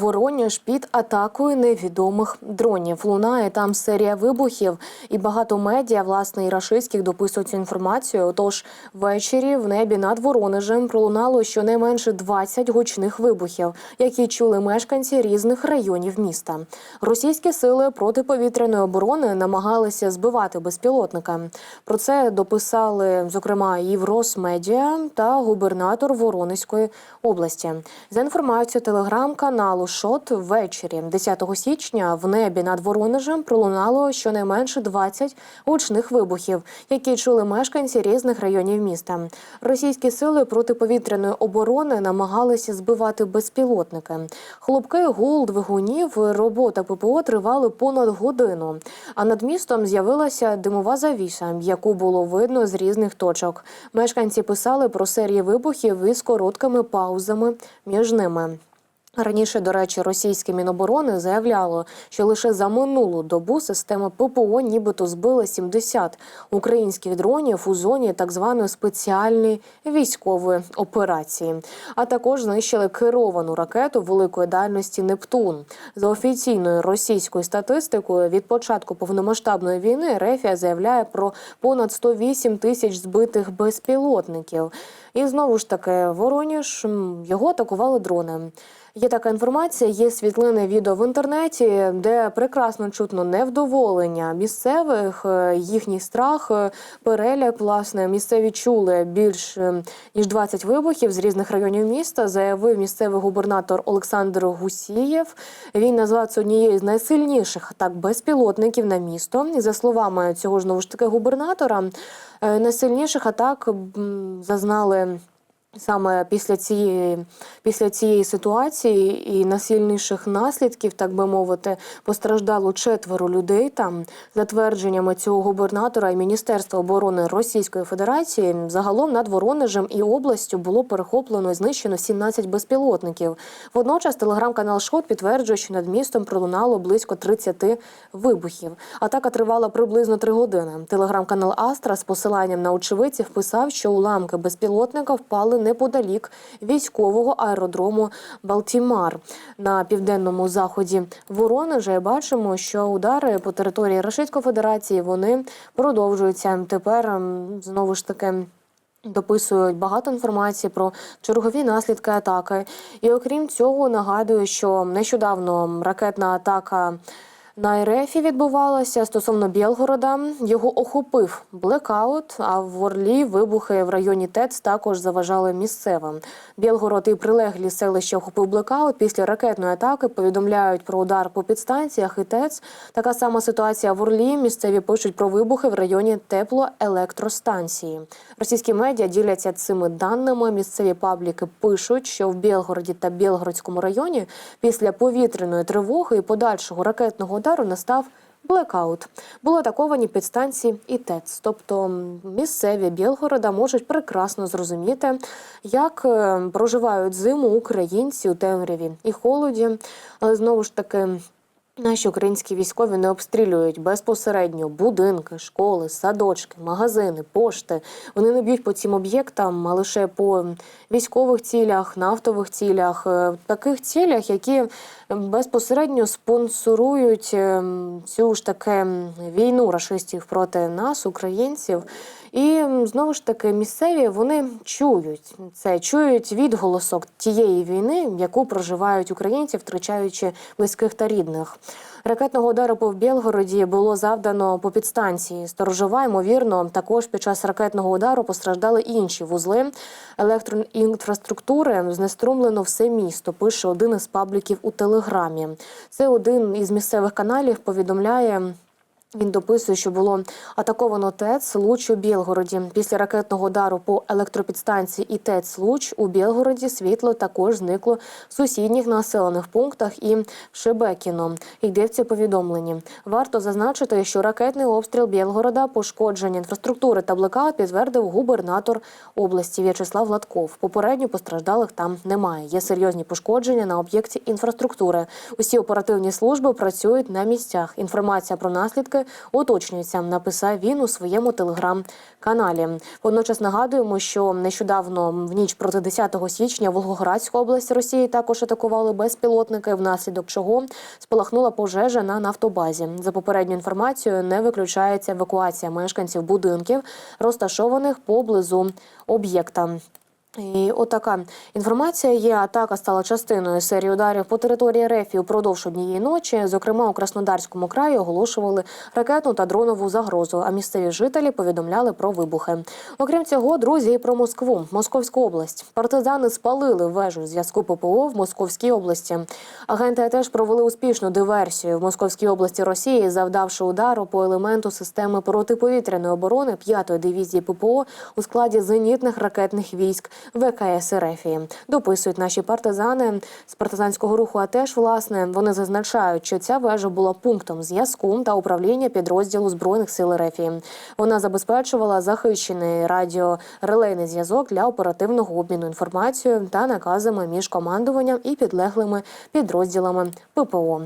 Вороніж під атакою невідомих дронів. Лунає там серія вибухів, і багато медіа, власне, і рашистських дописують цю інформацію. Отож, ввечері в небі над Воронежем пролунало щонайменше 20 гучних вибухів, які чули мешканці різних районів міста. Російські сили протиповітряної оборони намагалися збивати безпілотника. Про це дописали зокрема і в та губернатор Воронезької області. За інформацією телеграм-каналу Шот ввечері 10 січня в небі над Воронежем пролунало щонайменше 20 гучних вибухів, які чули мешканці різних районів міста. Російські сили протиповітряної оборони намагалися збивати безпілотники. Хлопки, гул, двигунів, робота ППО тривали понад годину. А над містом з'явилася димова завіса, яку було видно з різних точок. Мешканці писали про серії вибухів із короткими паузами між ними. Раніше, до речі, російське міноборони заявляло, що лише за минулу добу система ППО нібито збила 70 українських дронів у зоні так званої спеціальної військової операції, а також знищили керовану ракету великої дальності Нептун. За офіційною російською статистикою, від початку повномасштабної війни Рефія заявляє про понад 108 тисяч збитих безпілотників. І знову ж таки, Вороніж його атакували дрони. Є така інформація, є світлини відео в інтернеті, де прекрасно чутно невдоволення місцевих, е, їхній страх, е, переляк. Власне, місцеві чули більш е, ніж 20 вибухів з різних районів міста. Заявив місцевий губернатор Олександр Гусієв. Він назвав це однією з найсильніших атак безпілотників на місто. І за словами цього ж знову ж таки губернатора, найсильніших атак зазнали. Саме після цієї після цієї ситуації і насильніших наслідків, так би мовити, постраждало четверо людей. Там за твердженнями цього губернатора і Міністерства оборони Російської Федерації, загалом над Воронежем і областю було перехоплено і знищено 17 безпілотників. Водночас телеграм-канал Шот підтверджує, що над містом пролунало близько 30 вибухів. Атака тривала приблизно 3 години. Телеграм-канал Астра з посиланням на очевидців писав, що уламки безпілотника впали неподалік військового аеродрому Балтімар на південному заході Воронежа. Бачимо, що удари по території Російської Федерації вони продовжуються. Тепер ем, знову ж таки. Дописують багато інформації про чергові наслідки атаки. І окрім цього, нагадую, що нещодавно ракетна атака на РФі відбувалася стосовно Білгорода. Його охопив блекаут, а в Орлі вибухи в районі ТЕЦ також заважали місцевим. Білгород і прилеглі селища охопив блекаут. Після ракетної атаки повідомляють про удар по підстанціях і ТЕЦ. Така сама ситуація в Орлі. Місцеві пишуть про вибухи в районі теплоелектростанції. Російські медіа діляться цими даними. Місцеві пабліки пишуть, що в Білгороді та Білгородському районі після повітряної тривоги і подальшого ракетного удару настав. Блекаут були атаковані підстанції і ТЕЦ. Тобто місцеві Білгорода можуть прекрасно зрозуміти, як е, проживають зиму українці у темряві і холоді. Але знову ж таки. Наші українські військові не обстрілюють безпосередньо будинки, школи, садочки, магазини, пошти. Вони не б'ють по цим об'єктам, а лише по військових цілях, нафтових цілях, е, таких цілях, які безпосередньо спонсорують ем, цю ж таки м, війну рашистів проти нас, українців. І знову ж таки місцеві вони чують це, чують відголосок тієї війни, яку проживають українці, втрачаючи близьких та рідних. Ракетного удару по Білгороді було завдано по підстанції. Сторожова, ймовірно, також під час ракетного удару постраждали інші вузли електроінфраструктури. Знеструмлено все місто. Пише один із пабліків у телеграмі. Це один із місцевих каналів повідомляє. Він дописує, що було атаковано ТЕЦ Луч у Білгороді. Після ракетного удару по електропідстанції і ТЕЦ Луч у Білгороді світло також зникло в сусідніх населених пунктах і Шебекіно. Йдеться у повідомленні. Варто зазначити, що ракетний обстріл Білгорода, пошкодження інфраструктури та блекаут підтвердив губернатор області В'ячеслав Латков. Попередньо постраждалих там немає. Є серйозні пошкодження на об'єкті інфраструктури. Усі оперативні служби працюють на місцях. Інформація про наслідки безпеки уточнюється. Написав він у своєму телеграм-каналі. Водночас нагадуємо, що нещодавно в ніч проти 10 січня Волгоградську область Росії також атакували безпілотники, внаслідок чого спалахнула пожежа на нафтобазі. За попередньою інформацією, не виключається евакуація мешканців будинків, розташованих поблизу об'єкта. І отака інформація є. Атака стала частиною серії ударів по території РФ упродовж однієї ночі. Зокрема, у Краснодарському краї оголошували ракетну та дронову загрозу. А місцеві жителі повідомляли про вибухи. Окрім цього, друзі, і про Москву, Московську область. Партизани спалили вежу зв'язку ППО в Московській області. Агенти теж провели успішну диверсію в Московській області Росії, завдавши удару по елементу системи протиповітряної оборони 5-ї дивізії ППО у складі зенітних ракетних військ ВКС РФії. Дописують наші партизани з партизанського руху. А теж власне вони зазначають, що ця вежа була пунктом зв'язку та управління підрозділу збройних сил РФії. Вона забезпечувала захищений радіорелейний зв'язок для оперативного обміну інформацією та наказами між командуванням і підлеглими підрозділами ППО.